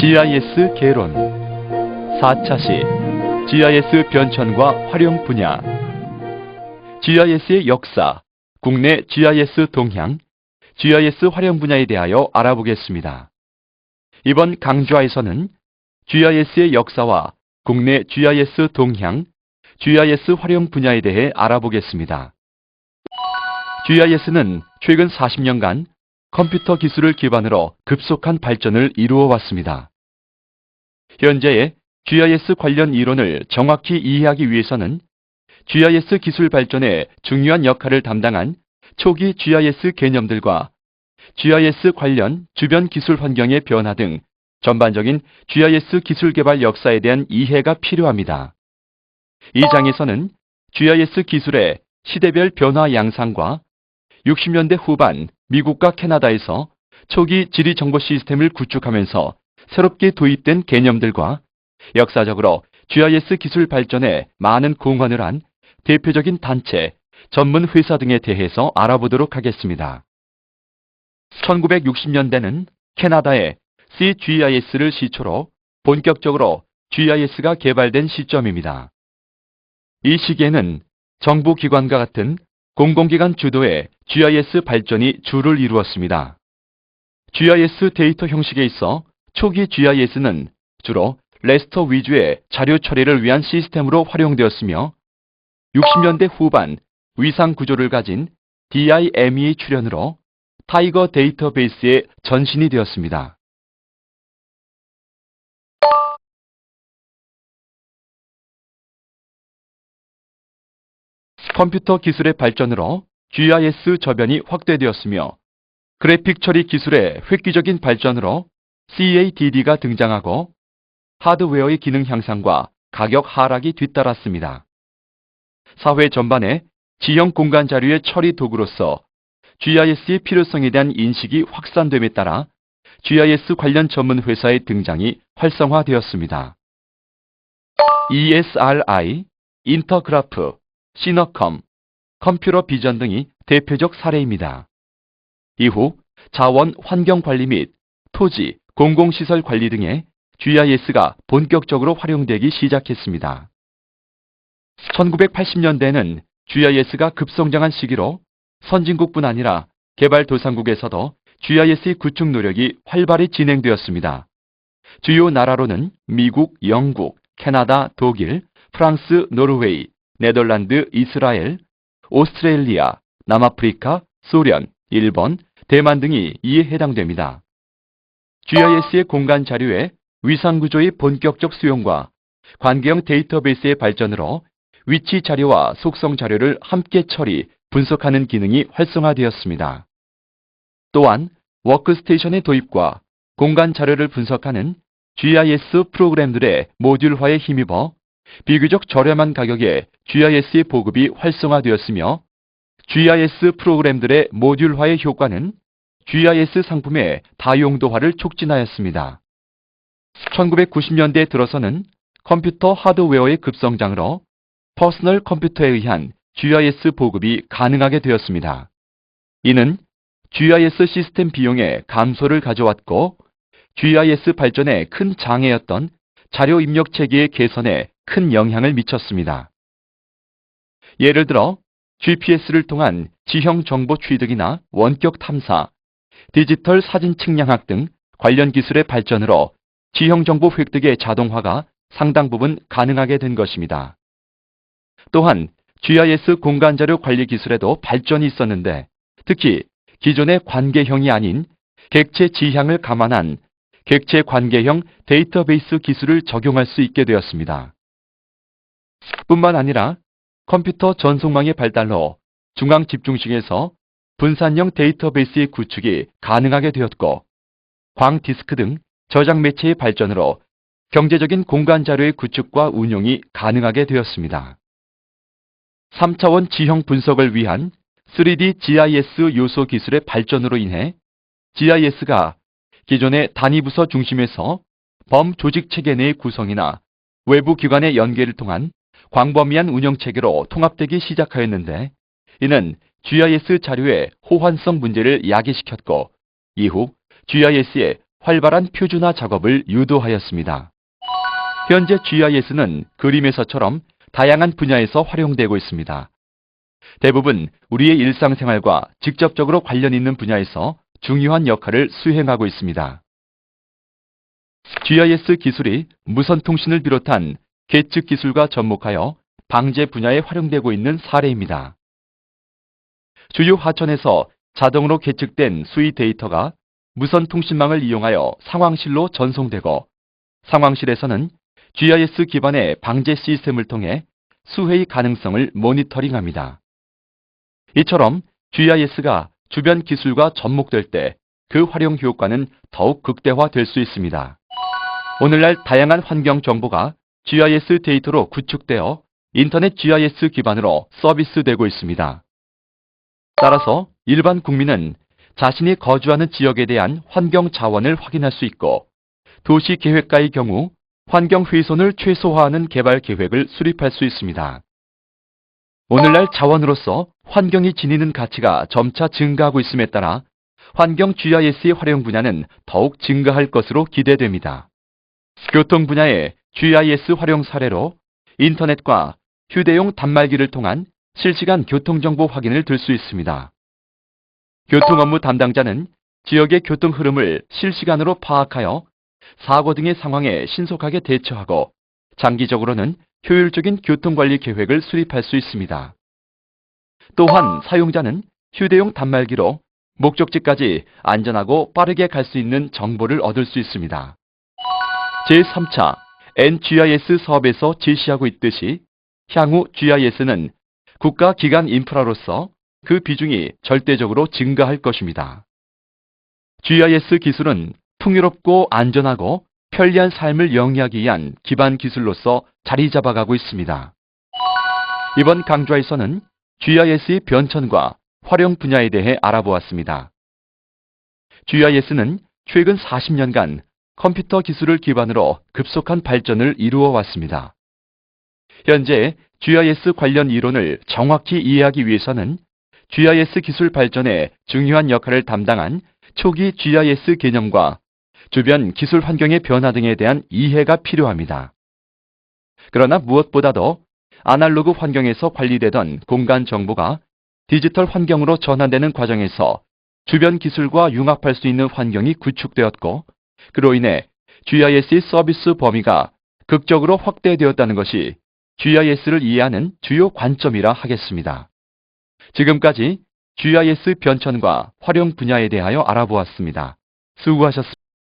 GIS 개론 4차 시 GIS 변천과 활용 분야 GIS의 역사, 국내 GIS 동향, GIS 활용 분야에 대하여 알아보겠습니다. 이번 강좌에서는 GIS의 역사와 국내 GIS 동향, GIS 활용 분야에 대해 알아보겠습니다. GIS는 최근 40년간 컴퓨터 기술을 기반으로 급속한 발전을 이루어 왔습니다. 현재의 GIS 관련 이론을 정확히 이해하기 위해서는 GIS 기술 발전에 중요한 역할을 담당한 초기 GIS 개념들과 GIS 관련 주변 기술 환경의 변화 등 전반적인 GIS 기술 개발 역사에 대한 이해가 필요합니다. 이 장에서는 GIS 기술의 시대별 변화 양상과 60년대 후반 미국과 캐나다에서 초기 지리 정보 시스템을 구축하면서 새롭게 도입된 개념들과 역사적으로 GIS 기술 발전에 많은 공헌을 한 대표적인 단체, 전문 회사 등에 대해서 알아보도록 하겠습니다. 1960년대는 캐나다의 CGIS를 시초로 본격적으로 GIS가 개발된 시점입니다. 이 시기에는 정부 기관과 같은 공공기관 주도의 GIS 발전이 주를 이루었습니다. GIS 데이터 형식에 있어 초기 GIS는 주로 레스터 위주의 자료 처리를 위한 시스템으로 활용되었으며 60년대 후반 위상 구조를 가진 DIME의 출현으로 타이거 데이터베이스의 전신이 되었습니다. 컴퓨터 기술의 발전으로 GIS 저변이 확대되었으며 그래픽 처리 기술의 획기적인 발전으로 CADD가 등장하고 하드웨어의 기능 향상과 가격 하락이 뒤따랐습니다. 사회 전반에 지형 공간 자료의 처리 도구로서 GIS의 필요성에 대한 인식이 확산됨에 따라 GIS 관련 전문 회사의 등장이 활성화되었습니다. ESRI, 인터그래프, 시너컴, 컴퓨터 비전 등이 대표적 사례입니다. 이후 자원 환경 관리 및 토지, 공공시설 관리 등의 GIS가 본격적으로 활용되기 시작했습니다. 1980년대는 GIS가 급성장한 시기로 선진국뿐 아니라 개발도상국에서도 GIS의 구축 노력이 활발히 진행되었습니다. 주요 나라로는 미국, 영국, 캐나다, 독일, 프랑스, 노르웨이, 네덜란드, 이스라엘, 오스트레일리아, 남아프리카, 소련, 일본, 대만 등이 이에 해당됩니다. GIS의 공간 자료의 위상 구조의 본격적 수용과 관계형 데이터베이스의 발전으로 위치 자료와 속성 자료를 함께 처리, 분석하는 기능이 활성화되었습니다. 또한 워크스테이션의 도입과 공간 자료를 분석하는 GIS 프로그램들의 모듈화에 힘입어 비교적 저렴한 가격에 GIS의 보급이 활성화되었으며 GIS 프로그램들의 모듈화의 효과는 GIS 상품의 다용도화를 촉진하였습니다. 1990년대 들어서는 컴퓨터 하드웨어의 급성장으로 퍼스널 컴퓨터에 의한 GIS 보급이 가능하게 되었습니다. 이는 GIS 시스템 비용의 감소를 가져왔고 GIS 발전에 큰 장애였던 자료 입력 체계의 개선에 큰 영향을 미쳤습니다. 예를 들어 GPS를 통한 지형 정보 취득이나 원격 탐사, 디지털 사진 측량학 등 관련 기술의 발전으로 지형 정보 획득의 자동화가 상당 부분 가능하게 된 것입니다. 또한 GIS 공간 자료 관리 기술에도 발전이 있었는데 특히 기존의 관계형이 아닌 객체 지향을 감안한 객체 관계형 데이터베이스 기술을 적용할 수 있게 되었습니다. 뿐만 아니라 컴퓨터 전송망의 발달로 중앙 집중식에서 분산형 데이터베이스의 구축이 가능하게 되었고 광 디스크 등 저장 매체의 발전으로 경제적인 공간 자료의 구축과 운용이 가능하게 되었습니다. 3차원 지형 분석을 위한 3D GIS 요소 기술의 발전으로 인해 GIS가 기존의 단위 부서 중심에서 범 조직 체계 내의 구성이나 외부 기관의 연계를 통한 광범위한 운영 체계로 통합되기 시작하였는데 이는 GIS 자료의 호환성 문제를 야기시켰고 이후 GIS의 활발한 표준화 작업을 유도하였습니다. 현재 GIS는 그림에서처럼 다양한 분야에서 활용되고 있습니다. 대부분 우리의 일상생활과 직접적으로 관련 있는 분야에서 중요한 역할을 수행하고 있습니다. GIS 기술이 무선 통신을 비롯한 계측 기술과 접목하여 방제 분야에 활용되고 있는 사례입니다. 주요 하천에서 자동으로 계측된 수위 데이터가 무선 통신망을 이용하여 상황실로 전송되고 상황실에서는 GIS 기반의 방제 시스템을 통해 수해의 가능성을 모니터링합니다. 이처럼 GIS가 주변 기술과 접목될 때 그 활용 효과는 더욱 극대화될 수 있습니다. 오늘날 다양한 환경 정보가 GIS 데이터로 구축되어 인터넷 GIS 기반으로 서비스되고 있습니다. 따라서 일반 국민은 자신이 거주하는 지역에 대한 환경 자원을 확인할 수 있고 도시 계획가의 경우 환경 훼손을 최소화하는 개발 계획을 수립할 수 있습니다. 오늘날 자원으로서 환경이 지니는 가치가 점차 증가하고 있음에 따라 환경 GIS의 활용 분야는 더욱 증가할 것으로 기대됩니다. 교통 분야의 GIS 활용 사례로 인터넷과 휴대용 단말기를 통한 실시간 교통정보 확인을 들 수 있습니다. 교통 업무 담당자는 지역의 교통 흐름을 실시간으로 파악하여 사고 등의 상황에 신속하게 대처하고 장기적으로는 효율적인 교통관리 계획을 수립할 수 있습니다. 또한 사용자는 휴대용 단말기로 목적지까지 안전하고 빠르게 갈 수 있는 정보를 얻을 수 있습니다. 제3차 NGIS 사업에서 제시하고 있듯이 향후 GIS는 국가 기관 인프라로서 그 비중이 절대적으로 증가할 것입니다. GIS 기술은 풍요롭고 안전하고 편리한 삶을 영위하기 위한 기반 기술로서 자리 잡아가고 있습니다. 이번 강좌에서는 GIS의 변천과 활용 분야에 대해 알아보았습니다. GIS는 최근 40년간 컴퓨터 기술을 기반으로 급속한 발전을 이루어 왔습니다. 현재 GIS 관련 이론을 정확히 이해하기 위해서는 GIS 기술 발전에 중요한 역할을 담당한 초기 GIS 개념과 주변 기술 환경의 변화 등에 대한 이해가 필요합니다. 그러나 무엇보다도 아날로그 환경에서 관리되던 공간 정보가 디지털 환경으로 전환되는 과정에서 주변 기술과 융합할 수 있는 환경이 구축되었고 그로 인해 GIS의 서비스 범위가 극적으로 확대되었다는 것이 GIS를 이해하는 주요 관점이라 하겠습니다. 지금까지 GIS 변천과 활용 분야에 대하여 알아보았습니다. 수고하셨습니다.